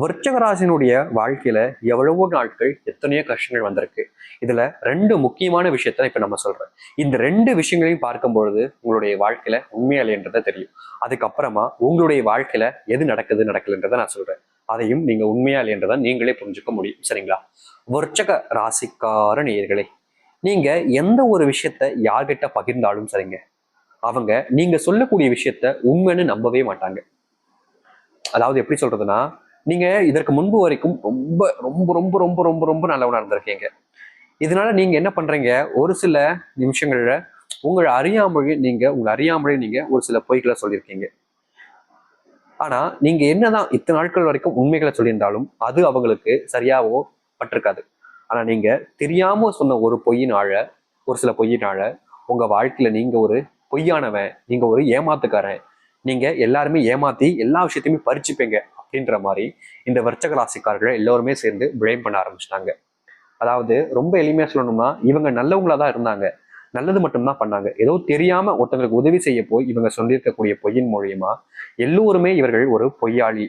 விருச்சகராசினுடைய வாழ்க்கையில எவ்வளவோ நாட்கள் எத்தனையோ கஷ்டங்கள் வந்திருக்கு. இதுல ரெண்டு முக்கியமான விஷயத்த இப்ப நம்ம சொல்றேன் இந்த ரெண்டு விஷயங்களையும் பார்க்கும் பொழுது உங்களுடைய வாழ்க்கையில உண்மையாலேன்றதை தெரியும். அதுக்கப்புறமா உங்களுடைய வாழ்க்கையில எது நடக்குது நடக்கலன்றதை நான் சொல்றேன். அதையும் நீங்க உண்மையாலேன்றதை நீங்களே புரிஞ்சுக்க முடியும். சரிங்களா? விருச்சக ராசிக்கார நேயர்களே நீங்க எந்த ஒரு விஷயத்த யார்கிட்ட பகிர்ந்தாலும் சரிங்க. அவங்க நீங்க சொல்லக்கூடிய விஷயத்த உண்மைன்னு நம்பவே மாட்டாங்க. அதாவது எப்படி சொல்றதுன்னா நீங்கள் இதற்கு முன்பு வரைக்கும் ரொம்ப ரொம்ப ரொம்ப ரொம்ப ரொம்ப ரொம்ப நல்லவனாக இருந்திருக்கீங்க. இதனால நீங்கள் என்ன பண்ணுறீங்க ஒரு சில நிமிஷங்களில் உங்களை அறியாமொழி நீங்கள் உங்களை அறியாமொழி நீங்கள் ஒரு சில பொய்களை சொல்லியிருக்கீங்க. ஆனால் நீங்கள் என்னதான் இத்தனை நாட்கள் வரைக்கும் உண்மைகளை சொல்லியிருந்தாலும் அது அவங்களுக்கு சரியாவோ பட்டிருக்காது. ஆனால் நீங்கள் தெரியாமல் சொன்ன ஒரு பொய்யினால ஒரு சில பொய்யினால உங்கள் வாழ்க்கையில் நீங்கள் ஒரு பொய்யானவன் நீங்கள் ஒரு ஏமாத்துக்காரன். நீங்கள் எல்லாருமே ஏமாத்தி எல்லா விஷயத்தையுமே பறிச்சுப்பீங்க. அப்படின்ற மாதிரி இந்த வர்ச்சக ராசிக்காரர்கள் எல்லோருமே சேர்ந்து பிளேம் பண்ண ஆரம்பிச்சிட்டாங்க. அதாவது ரொம்ப எளிமையா சொல்லணும்னா இவங்க நல்லவங்களா தான் இருந்தாங்க. நல்லது மட்டும்தான் பண்ணாங்க. ஏதோ தெரியாம ஒருத்தங்களுக்கு உதவி செய்ய போய் இவங்க சொல்லியிருக்கக்கூடிய பொய்யின் மூலியமா எல்லோருமே இவர்கள் ஒரு பொய்யாளி.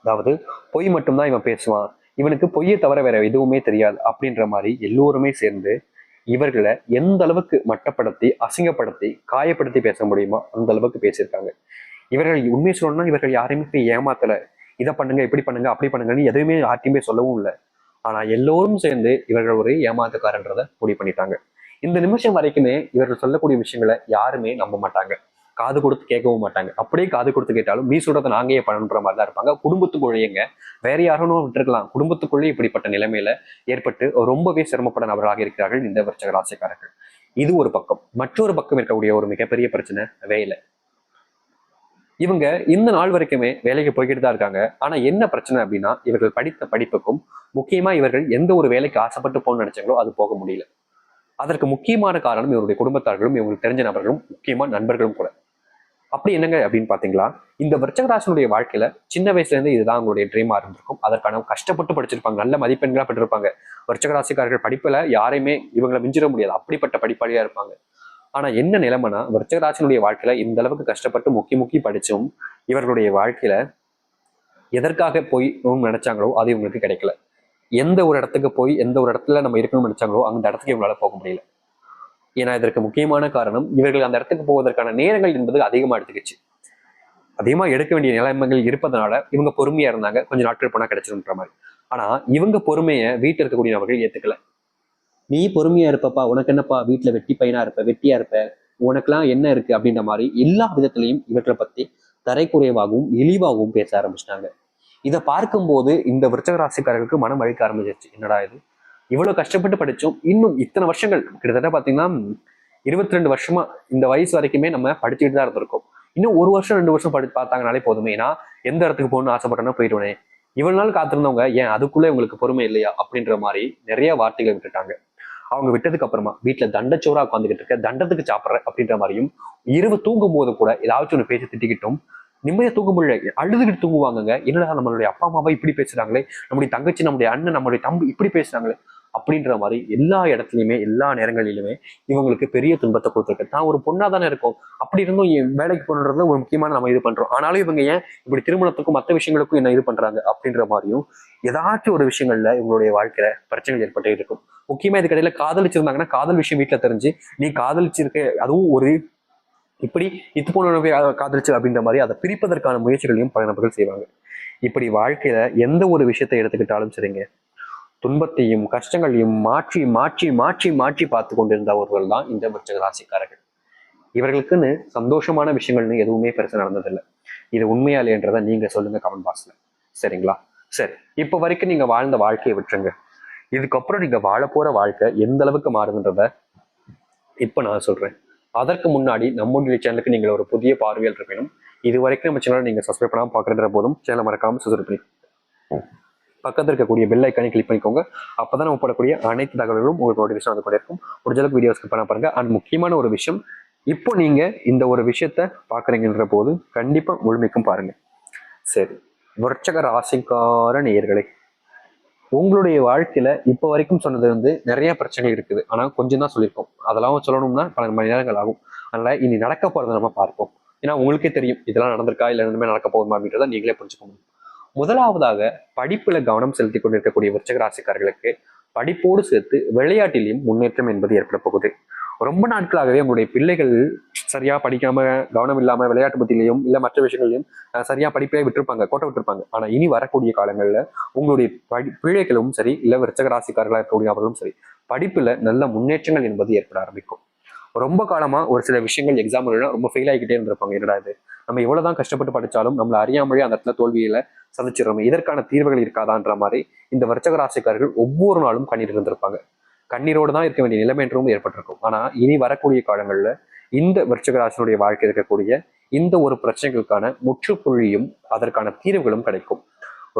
அதாவது பொய் மட்டும்தான் இவன் பேசுவான். இவனுக்கு பொய்யை தவிர வேற எதுவுமே தெரியாது அப்படின்ற மாதிரி எல்லோருமே சேர்ந்து இவர்களை எந்த அளவுக்கு மட்டப்படுத்தி அசிங்கப்படுத்தி காயப்படுத்தி பேச முடியுமோ அந்த அளவுக்கு பேசியிருக்காங்க. இவர்கள் உண்மை சொல்லணும்னா இவர்கள் யாரையுமே போய் ஏமாத்தலை. இதை பண்ணுங்க இப்படி பண்ணுங்க அப்படி பண்ணுங்கன்னு எதுவுமே யார்ட்டையுமே சொல்லவும் இல்லை. ஆனா எல்லோரும் சேர்ந்து இவர்கள் ஒரு ஏமாத்துக்காரன்றதை முடிவு பண்ணிட்டாங்க. இந்த நிமிஷம் வரைக்குமே இவர்கள் சொல்லக்கூடிய விஷயங்களை யாருமே நம்ப மாட்டாங்க. காது கொடுத்து கேட்கவும் மாட்டாங்க. அப்படியே காது கொடுத்து கேட்டாலும் நீ சொல்றதை நாங்க ஏன் பண்ணணுன்ற மாதிரி தான் இருப்பாங்க குடும்பத்துக்குள்ளேங்க வேற யாரும் விட்டுருக்கலாம். குடும்பத்துக்குள்ளேயே இப்படிப்பட்ட நிலைமையில ஏற்பட்டு ரொம்பவே சிரமப்பட நபராக இருக்கிறார்கள் இந்த விருச்சக ராசிக்காரர்கள். இது ஒரு பக்கம். மற்றொரு பக்கம் இருக்கக்கூடிய ஒரு மிகப்பெரிய பிரச்சனை வேலை. இவங்க இந்த நாள் வரைக்குமே வேலைக்கு போய்கிட்டு தான் இருக்காங்க. ஆனா என்ன பிரச்சனை அப்படின்னா இவர்கள் படித்த படிப்புக்கும் முக்கியமா இவர்கள் எந்த ஒரு வேலைக்கு ஆசைப்பட்டு போகணும்னு நினைச்சாங்களோ அது போக முடியல. அதற்கு முக்கியமான காரணம் இவருடைய குடும்பத்தார்களும் இவங்களுக்கு தெரிஞ்ச நபர்களும் முக்கியமா நண்பர்களும் கூட. அப்படி என்னங்க அப்படின்னு பாத்தீங்களா இந்த விருச்சகராசனுடைய வாழ்க்கையில சின்ன வயசுல இருந்து இதுதான் அவங்களுடைய ட்ரீமா இருந்திருக்கும். அதற்கான கஷ்டப்பட்டு படிச்சிருப்பாங்க. நல்ல மதிப்பெண்களா பெற்றிருப்பாங்க. விருச்சகராசிக்காரர்கள் படிப்புல யாரையுமே இவங்களை மிஞ்சிட முடியாது. அப்படிப்பட்ட படிப்பாளியா இருப்பாங்க. ஆனா என்ன நிலைமைனா விருச்சகராசனுடைய வாழ்க்கையில இந்த அளவுக்கு கஷ்டப்பட்டு முக்கி முக்கி படிச்சும் இவர்களுடைய வாழ்க்கையில எதற்காக போய் நினைச்சாங்களோ அது இவங்களுக்கு கிடைக்கல. எந்த ஒரு இடத்துக்கு போய் எந்த ஒரு இடத்துல நம்ம இருக்கணும்னு நினைச்சாங்களோ அந்த இடத்துக்கு இவங்களால போக முடியல. ஏன்னா இதற்கு முக்கியமான காரணம் இவர்கள் அந்த இடத்துக்கு போவதற்கான நேரங்கள் என்பது அதிகமா எடுத்துக்கிச்சு. அதிகமா எடுக்க வேண்டிய நிலைமைகள் இருப்பதனால இவங்க பொறுமையா இருந்தாங்க. கொஞ்சம் நாட்கள் போனா கிடைச்சிருன்ற மாதிரி. ஆனா இவங்க பொறுமையை வீட்டில் இருக்கக்கூடிய நபர்கள் ஏத்துக்கல. நீ பொறுமையா இருப்பப்பா உனக்கு என்னப்பா வீட்டுல வெட்டி பையனா இருப்ப வெட்டியா இருப்ப உனக்கெல்லாம் என்ன இருக்கு அப்படின்ற மாதிரி எல்லா விதத்திலையும் இவற்றை பத்தி தரைக்குறைவாகவும் இழிவாகவும் பேச ஆரம்பிச்சிட்டாங்க. இதை பார்க்கும்போது இந்த விருச்சக ராசிக்காரர்களுக்கு மனம் அழிக்க ஆரம்பிச்சிருச்சு. என்னடா இது? இவ்வளவு கஷ்டப்பட்டு படிச்சோம் இன்னும் இத்தனை வருஷங்கள் கிட்டத்தட்ட பாத்தீங்கன்னா இருபத்தி ரெண்டு வருஷமா இந்த வயசு வரைக்குமே நம்ம படிச்சுக்கிட்டு தான் இருந்திருக்கோம். இன்னும் ஒரு வருஷம் ரெண்டு வருஷம் படி பார்த்தாங்கனாலே போதுமே. ஏன்னா எந்த இடத்துக்கு போகணும்னு ஆசைப்பட்டேன்னா போயிடுவேன். இவ்வளவு நாள் காத்திருந்தவங்க ஏன் அதுக்குள்ளே உங்களுக்கு பொறுமை இல்லையா அப்படின்ற மாதிரி நிறைய வார்த்தைகளை விட்டுட்டாங்க. அவங்க விட்டதுக்கு அப்புறமா வீட்டுல தண்டச்சோரா உட்காந்துக்கிட்டு இருக்க தண்டத்துக்கு சாப்பிட்ற அப்படின்ற மாதிரியும் இரவு தூங்கும் போது கூட ஏதாச்சும் ஒன்று பேசி திட்டிக்கிட்டும் நிம்மதியா தூங்க முடியல அழுதுகிட்டு தூங்குவாங்க என்னடா நம்மளுடைய அப்பா அம்மாவை இப்படி பேசுறாங்களே? நம்முடைய தங்கச்சி நம்முடைய அண்ணன் நம்மளுடைய தம்பி இப்படி பேசுறாங்களே? அப்படின்ற மாதிரி எல்லா இடத்துலையுமே எல்லா நேரங்களிலுமே இவங்களுக்கு பெரிய துன்பத்தை கொடுத்துருக்கு. தான் ஒரு பொண்ணாக தானே இருக்கும். அப்படி இருந்தும் என் வேலைக்கு போகணுன்றது ஒரு முக்கியமான நம்ம இது பண்றோம். ஆனாலும் இவங்க ஏன் இப்படி திருமணத்துக்கும் மற்ற விஷயங்களுக்கும் என்ன இது பண்றாங்க அப்படின்ற மாதிரியும் ஏதாச்சும் ஒரு விஷயங்கள்ல இவங்களுடைய வாழ்க்கையில பிரச்சனைகள் ஏற்பட்டே இருக்கும். முக்கியமா இது இடையில காதலிச்சிருந்தாங்கன்னா காதல் விஷயம் வீட்டுல தெரிஞ்சு நீ காதலிச்சிருக்க அதுவும் ஒரு இப்படி இது போனவை காதலிச்சு அப்படின்ற மாதிரி அதை பிரிப்பதற்கான முயற்சிகளையும் பல நபர்கள் செய்வாங்க. இப்படி வாழ்க்கையில எந்த ஒரு விஷயத்தை எடுத்துக்கிட்டாலும் சரிங்க. துன்பத்தையும் கஷ்டங்களையும் மாற்றி மாற்றி மாற்றி மாற்றி பார்த்து கொண்டிருந்தவர்கள் தான் இந்த விருச்சக ராசிக்காரர்கள். இவர்களுக்குன்னு சந்தோஷமான விஷயங்கள்னு எதுவுமே பெருசாக நடந்ததில்லை. இது உண்மையாலேன்றதை நீங்க சொல்லுங்க கமெண்ட் பாக்ஸ்ல. சரிங்களா? சரி இப்போ வரைக்கும் நீங்க வாழ்ந்த வாழ்க்கையை விட்டுருங்க. இதுக்கப்புறம் நீங்க வாழ போற வாழ்க்கை எந்த அளவுக்கு மாறுதுன்றத இப்ப நான் சொல்றேன். அதற்கு முன்னாடி நம்முடைய சேனலுக்கு நீங்கள் ஒரு புதிய பார்வையில் வேணும் இது வரைக்கும் நம்ம சேனலை நீங்க சப்ஸ்கிரைப் பண்ணாமல் பாக்குறதுல போதும் சேனலை மறக்காமல் சப்ஸ்கிரைப் பண்ணி பக்கத்தில் இருக்கக்கூடிய பெல் ஐக்கானை கிளிக் பண்ணிக்கோங்க. அப்பதான் நம்ம போடக்கூடிய அனைத்து தகவல்களும் உங்களுக்கு நோட்டிஃபிகேஷன் வந்து கொண்டே இருக்கும் ஒரு அளவுக்கு வீடியோ ஸ்கிப் பண்ண பாருங்க. அண்ட் முக்கியமான ஒரு விஷயம் இப்போ நீங்க இந்த ஒரு விஷயத்த பார்க்குறீங்கன்ற போது கண்டிப்பா முழுமைக்கும் பாருங்க. சரி. விருச்சக ராசிக்கார நேயர்களே உங்களுடைய வாழ்க்கையில இப்போ வரைக்கும் சொன்னது வந்து நிறைய பிரச்சனை இருக்குது. ஆனா கொஞ்சம் தான் சொல்லியிருக்கோம். அதெல்லாம் சொல்லணும்னா பல மணி நேரங்கள் ஆகும். அதனால இனி நடக்க போறதை நம்ம பார்ப்போம். ஏன்னா உங்களுக்கே தெரியும் இதெல்லாம் நடந்திருக்கா இல்லை இனிமேல் நடக்க போகுமா அப்படின்றத நீங்களே புரிஞ்சுக்க முடியும் முதலாவதாக படிப்புல கவனம் செலுத்தி கொண்டிருக்கக்கூடிய விருச்சகராசிக்காரர்களுக்கு படிப்போடு சேர்த்து விளையாட்டிலையும் முன்னேற்றம் என்பது ஏற்பட போகுது. ரொம்ப நாட்களாகவே உங்களுடைய பிள்ளைகள் சரியா படிக்காம கவனம் இல்லாம விளையாட்டு பத்திலையும் இல்ல மற்ற விஷயங்களையும் சரியா படிப்பே விட்டுருப்பாங்க கோட்டை விட்டுருப்பாங்க. ஆனா இனி வரக்கூடிய காலங்கள்ல உங்களுடைய படி பிள்ளைகளும் சரி இல்ல விருச்சக இருக்கக்கூடிய அவர்களும் சரி படிப்புல நல்ல முன்னேற்றங்கள் என்பது ஏற்பட ஆரம்பிக்கும். ரொம்ப காலமா ஒரு சில விஷயங்கள் எக்ஸாம் ரொம்ப ஃபெயில் ஆகிக்கிட்டே இருந்திருப்பாங்க. என்னடா இது? நம்ம எவ்வளவுதான் கஷ்டப்பட்டு படிச்சாலும் நம்மள அறியாமலே அந்த இடத்துல தோல்வியில சந்திச்சிடறோம். இதற்கான தீர்வுகள் இருக்காதான்ற மாதிரி இந்த வர்ச்சக ராசிக்காரர்கள் ஒவ்வொரு நாளும் கண்ணீர் இருந்திருப்பாங்க. கண்ணீரோடு தான் இருக்க வேண்டிய நிலைமை என்றும் ஏற்பட்டிருக்கும். ஆனா இனி வரக்கூடிய காலங்களில் இந்த விருச்சக ராசினுடைய வாழ்க்கை இருக்கக்கூடிய இந்த ஒரு பிரச்சனைகளுக்கான முற்றுப்புள்ளியும் அதற்கான தீர்வுகளும் கிடைக்கும்.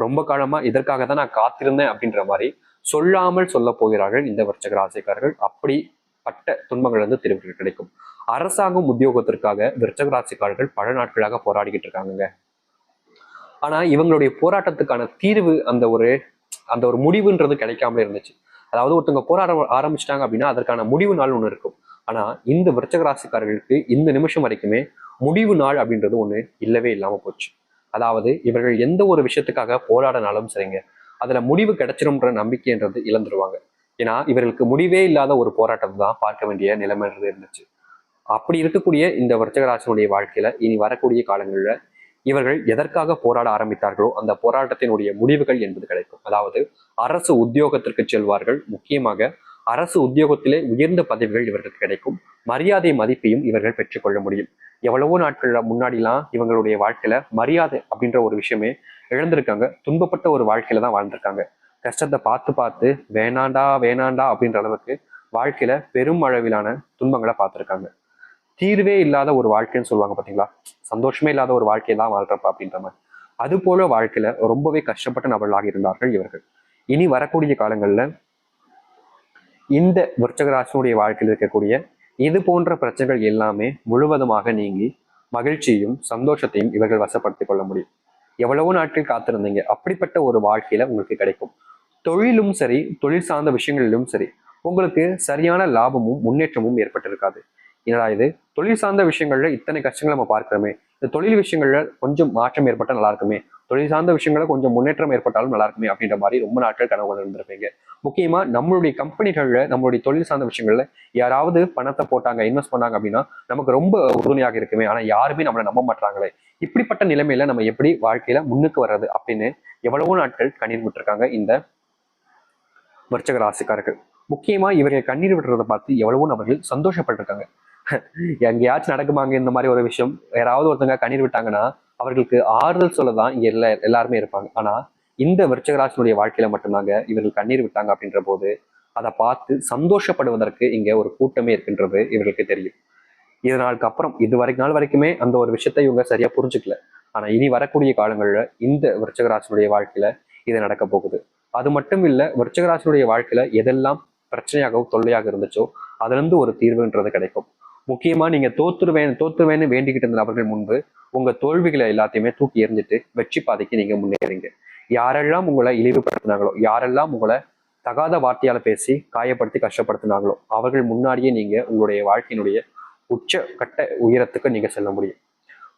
ரொம்ப காலமா இதற்காக தான் நான் காத்திருந்தேன் அப்படின்ற மாதிரி சொல்லாமல் சொல்ல போகிறார்கள் இந்த விருச்சக ராசிக்காரர்கள். அப்படிப்பட்ட துன்பங்கள் வந்து தீர்வுகள் கிடைக்கும். அரசாங்கம் உத்தியோகத்திற்காக விருச்சக ராசிக்காரர்கள் பல நாட்களாக போராடிக்கிட்டு இருக்காங்க ஆனா இவங்களுடைய போராட்டத்துக்கான தீர்வு அந்த ஒரு அந்த ஒரு முடிவுன்றது கிடைக்காம இருந்துச்சு. அதாவது ஒருத்தவங்க போராட ஆரம்பிச்சிட்டாங்க அப்படின்னா அதற்கான முடிவு நாள் ஒன்று இருக்கும். ஆனா இந்த விருச்சக ராசிக்காரர்களுக்கு இந்த நிமிஷம் வரைக்குமே முடிவு நாள் அப்படின்றது ஒண்ணு இல்லவே இல்லாம போச்சு. அதாவது இவர்கள் எந்த ஒரு விஷயத்துக்காக போராடினாலும் சரிங்க அதுல முடிவு கிடைச்சிரும்ன்ற நம்பிக்கைன்றது இழந்துருவாங்க. ஏன்னா இவர்களுக்கு முடிவே இல்லாத ஒரு போராட்டத்தை தான் பார்க்க வேண்டிய நிலைமைன்றது இருந்துச்சு. அப்படி இருக்கக்கூடிய இந்த விருச்சகராசனுடைய வாழ்க்கையில இனி வரக்கூடிய காலங்களில் இவர்கள் எதற்காக போராட ஆரம்பித்தார்களோ அந்த போராட்டத்தினுடைய முடிவுகள் என்பது கிடைக்கும். அதாவது அரசு உத்தியோகத்திற்கு செல்வார்கள். முக்கியமாக அரசு உத்தியோகத்திலே உயர்ந்த பதவிகள் இவர்களுக்கு கிடைக்கும். மரியாதை மதிப்பையும் இவர்கள் பெற்றுக்கொள்ள முடியும். எவ்வளவோ நாட்கள் முன்னாடிலாம் இவங்களுடைய வாழ்க்கையில மரியாதை அப்படின்ற ஒரு விஷயமே இழந்திருக்காங்க. துன்பப்பட்ட ஒரு வாழ்க்கையில தான் வாழ்ந்திருக்காங்க. கஷ்டத்தை பார்த்து பார்த்து வேணாண்டா வேணாண்டா அப்படின்ற அளவுக்கு வாழ்க்கையில பெரும் அளவிலான துன்பங்களை பார்த்துருக்காங்க. தீர்வே இல்லாத ஒரு வாழ்க்கைன்னு சொல்லுவாங்க பாத்தீங்களா? சந்தோஷமே இல்லாத ஒரு வாழ்க்கையை தான் வாழ்றப்ப அப்படின்ற மாதிரி. அது போல வாழ்க்கையில ரொம்பவே கஷ்டப்பட்ட நபர்களாக இருந்தார்கள் இவர்கள். இனி வரக்கூடிய காலங்கள்ல இந்த விருச்சகராசனுடைய வாழ்க்கையில் இருக்கக்கூடிய இது போன்ற பிரச்சனைகள் எல்லாமே முழுவதுமாக நீங்கி மகிழ்ச்சியும் சந்தோஷத்தையும் இவர்கள் வசப்படுத்திக் கொள்ள முடியும். எவ்வளவோ நாட்கள் காத்திருந்தீங்க. அப்படிப்பட்ட ஒரு வாழ்க்கையில உங்களுக்கு கிடைக்கும். தொழிலும் சரி தொழில் சார்ந்த விஷயங்களிலும் சரி உங்களுக்கு சரியான லாபமும் முன்னேற்றமும் ஏற்பட்டிருக்காது. என்னடா இது? தொழில் சார்ந்த விஷயங்கள்ல இத்தனை கஷ்டங்களை நம்ம பார்க்கிறோமே. இந்த தொழில் விஷயங்கள்ல கொஞ்சம் மாற்றம் ஏற்பட்டால் நல்லா இருக்குமே. தொழில் சார்ந்த விஷயங்கள கொஞ்சம் முன்னேற்றம் ஏற்பட்டாலும் நல்லா இருக்குமே அப்படின்ற மாதிரி ரொம்ப நாட்கள் கனவு இருந்திருப்பீங்க முக்கியமா நம்மளுடைய கம்பெனிகள்ல நம்மளுடைய தொழில் சார்ந்த விஷயங்கள்ல யாராவது பணத்தை போட்டாங்க இன்வெஸ்ட் பண்ணாங்க அப்படின்னா நமக்கு ரொம்ப உறுதுணையாக இருக்குமே. ஆனா யாருமே நம்மளை நம்ப மாட்டாங்களே இப்படிப்பட்ட நிலைமையில நம்ம எப்படி வாழ்க்கையில முன்னுக்கு வர்றது அப்படின்னு எவ்வளவோ நாட்கள் கண்ணீர் விட்டுருக்காங்க இந்த விருச்சக ராசிக்காரர்கள். முக்கியமா இவர்கள் கண்ணீர் விடுறதை பார்த்து எவ்வளவோ நபர்கள் சந்தோஷப்பட்டிருக்காங்க. எங்கேயாச்சும் நடக்குமாங்க இந்த மாதிரி ஒரு விஷயம். யாராவது ஒருத்தங்க கண்ணீர் விட்டாங்கன்னா அவர்களுக்கு ஆறுதல் சொல்ல தான் எல்லா எல்லாருமே இருப்பாங்க. ஆனா இந்த விருச்சகராசனுடைய வாழ்க்கையில மட்டும்தாங்க இவர்கள் கண்ணீர் விட்டாங்க அப்படின்ற போது அதை பார்த்து சந்தோஷப்படுவதற்கு இங்க ஒரு கூட்டமே இருக்கின்றது இவர்களுக்கு தெரியும். இது நாளுக்கு அப்புறம் இது வரைக்கும் நாள் வரைக்குமே அந்த ஒரு விஷயத்தை இவங்க சரியா புரிஞ்சுக்கல. ஆனா இனி வரக்கூடிய காலங்களில் இந்த விருச்சகராசனுடைய வாழ்க்கையில இது நடக்க போகுது. அது மட்டும் இல்ல விருச்சகராசனுடைய வாழ்க்கையில எதெல்லாம் பிரச்சனையாகவும் தொல்லையாக இருந்துச்சோ அதுல இருந்து ஒரு தீர்வுன்றது கிடைக்கும். முக்கியமா நீங்க தோத்துருவேன் தோத்துருவேன்னு வேண்டிக்கிட்டு இருந்த நபர்கள் முன்பு உங்க தோல்விகளை எல்லாத்தையுமே தூக்கி எறிஞ்சிட்டு வெற்றி பாதைக்கு நீங்க முன்னேறீங்க. யாரெல்லாம் உங்களை இழிவுபடுத்தினாங்களோ யாரெல்லாம் உங்களை தகாத வார்த்தையால பேசி காயப்படுத்தி கஷ்டப்படுத்தினாங்களோ அவர்கள் முன்னாடியே நீங்க உங்களுடைய வாழ்க்கையினுடைய உச்ச கட்ட உயரத்துக்கு நீங்க செல்ல முடியும்.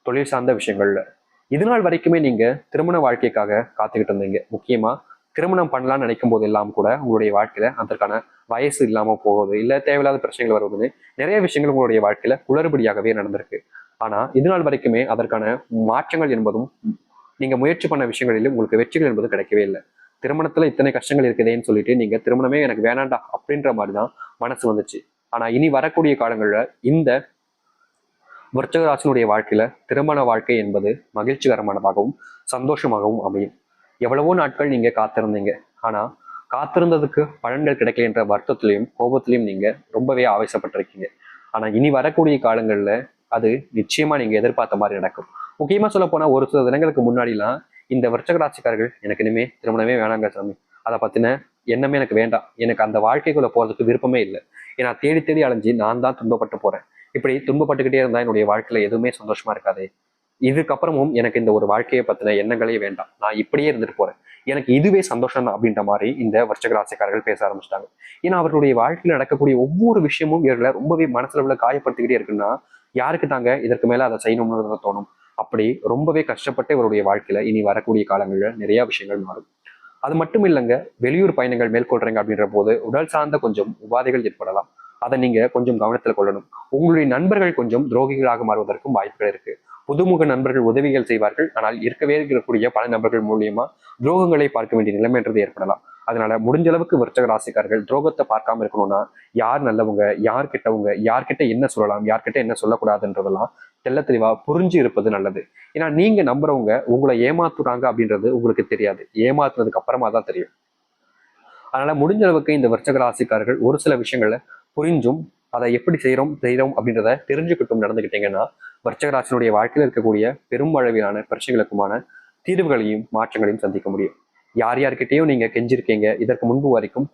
தொழில் சார்ந்த விஷயங்கள்ல. இது நாள் வரைக்குமே நீங்க திருமண வாழ்க்கைக்காக காத்துக்கிட்டு இருந்தீங்க. முக்கியமா திருமணம் பண்ணலாம்னு நினைக்கும் போதெல்லாம் கூட உங்களுடைய வாழ்க்கையில அதற்கான வயசு இல்லாம போகுது இல்லை தேவையில்லாத பிரச்சனைகள் வருவதுன்னு நிறைய விஷயங்கள் உங்களுடைய வாழ்க்கையில குளறுபடியாகவே நடந்திருக்கு. ஆனா இது நாள் வரைக்குமே அதற்கான மாற்றங்கள் என்பதும் நீங்க முயற்சி பண்ண விஷயங்களிலும் உங்களுக்கு வெற்றிகள் என்பது கிடைக்கவே இல்லை. திருமணத்துல இத்தனை கஷ்டங்கள் இருக்குதேன்னு சொல்லிட்டு நீங்க திருமணமே எனக்கு வேணாண்டா அப்படின்ற மாதிரி தான் மனசு வந்துச்சு. ஆனா இனி வரக்கூடிய காலங்களில் இந்த விருச்சகராசினுடைய வாழ்க்கையில திருமண வாழ்க்கை என்பது மகிழ்ச்சிகரமானதாகவும் சந்தோஷமாகவும் அமையும். எவ்வளவோ நாட்கள் நீங்க காத்திருந்தீங்க. ஆனா காத்திருந்ததுக்கு பலன்கள் கிடைக்கல என்ற வருத்தத்திலையும் கோபத்திலையும் நீங்க ரொம்பவே ஆவேசப்பட்டிருக்கீங்க. ஆனா இனி வரக்கூடிய காலங்கள்ல அது நிச்சயமா நீங்க எதிர்பார்த்த மாதிரி நடக்கும். முக்கியமா சொல்ல போனா ஒரு சில தினங்களுக்கு முன்னாடிலாம் இந்த விருச்சக ராசிக்காரர்கள் எனக்கு இனிமே திருமணமே வேணாங்க சாமி. அதை பத்தின எண்ணமே எனக்கு வேண்டாம். எனக்கு அந்த வாழ்க்கைக்குள்ள போறதுக்கு விருப்பமே இல்லை. ஏன்னா தேடி தேடி அலைஞ்சு நான் தான் துன்பப்பட்டு போறேன். இப்படி துன்பப்பட்டுக்கிட்டே இருந்தா என்னுடைய வாழ்க்கையில எதுவுமே சந்தோஷமா இருக்காது. இதுக்கப்புறமும் எனக்கு இந்த ஒரு வாழ்க்கையை பத்தின எண்ணங்களே வேண்டாம். நான் இப்படியே இருந்துட்டு போறேன். எனக்கு இதுவே சந்தோஷம் தான் அப்படின்ற மாதிரி இந்த வருஷக ராசிக்காரர்கள் பேச ஆரம்பிச்சிட்டாங்க. ஏன்னா அவர்களுடைய வாழ்க்கையில் நடக்கக்கூடிய ஒவ்வொரு விஷயமும் இவர்களை ரொம்பவே மனசுல உள்ள காயப்படுத்திக்கிட்டே இருக்குன்னா யாருக்கு தாங்க இதற்கு மேல அதை செய்யணும்னு தோணும். அப்படி ரொம்பவே கஷ்டப்பட்டு இவருடைய வாழ்க்கையில இனி வரக்கூடிய காலங்களில் நிறைய விஷயங்கள் மாறும். அது மட்டும் இல்லைங்க வெளியூர் பயணங்கள் மேற்கொள்றீங்க அப்படின்ற போது உடல் சார்ந்த கொஞ்சம் உபாதைகள் ஏற்படலாம். அதை நீங்க கொஞ்சம் கவனத்தில் கொள்ளணும். உங்களுடைய நண்பர்கள் கொஞ்சம் துரோகிகளாக மாறுவதற்கும் வாய்ப்புகள் இருக்கு. புதுமுக நண்பர்கள் உதவிகள் செய்வார்கள். ஆனால் இருக்கவே இருக்கக்கூடிய பல நபர்கள் மூலியமா துரோகங்களை பார்க்க வேண்டிய நிலைமைன்றது ஏற்படலாம். அதனால முடிஞ்ச அளவுக்கு விருச்சக ராசிக்காரர்கள் துரோகத்தை பார்க்காம இருக்கணும்னா யார் நல்லவங்க யார் கிட்டவங்க யார்கிட்ட என்ன சொல்லலாம் யார்கிட்ட என்ன சொல்லக்கூடாதுன்றதெல்லாம் தெல்ல தெளிவா புரிஞ்சு இருப்பது நல்லது. ஏன்னா நீங்க நம்புறவங்க உங்களை ஏமாத்துறாங்க அப்படின்றது உங்களுக்கு தெரியாது. ஏமாத்துனதுக்கு அப்புறமா தான் தெரியும். அதனால முடிஞ்ச அளவுக்கு இந்த விருச்சக ராசிக்காரர்கள் ஒரு சில விஷயங்களை புரிஞ்சும் அதை எப்படி செய்யறோம் செய்யறோம் அப்படின்றத தெரிஞ்சுக்கிட்டும் நடந்துக்கிட்டீங்கன்னா வர்ச்சகராசனுடைய வாழ்க்கையில் இருக்கக்கூடிய பெருமளவிலான பிரச்சனைகளுக்குமான தீர்வுகளையும் மாற்றங்களையும் சந்திக்க முடியும். யார் யார்கிட்டயும் நீங்க கெஞ்சிருக்கீங்க. இதற்கு முன்பு வரைக்கும்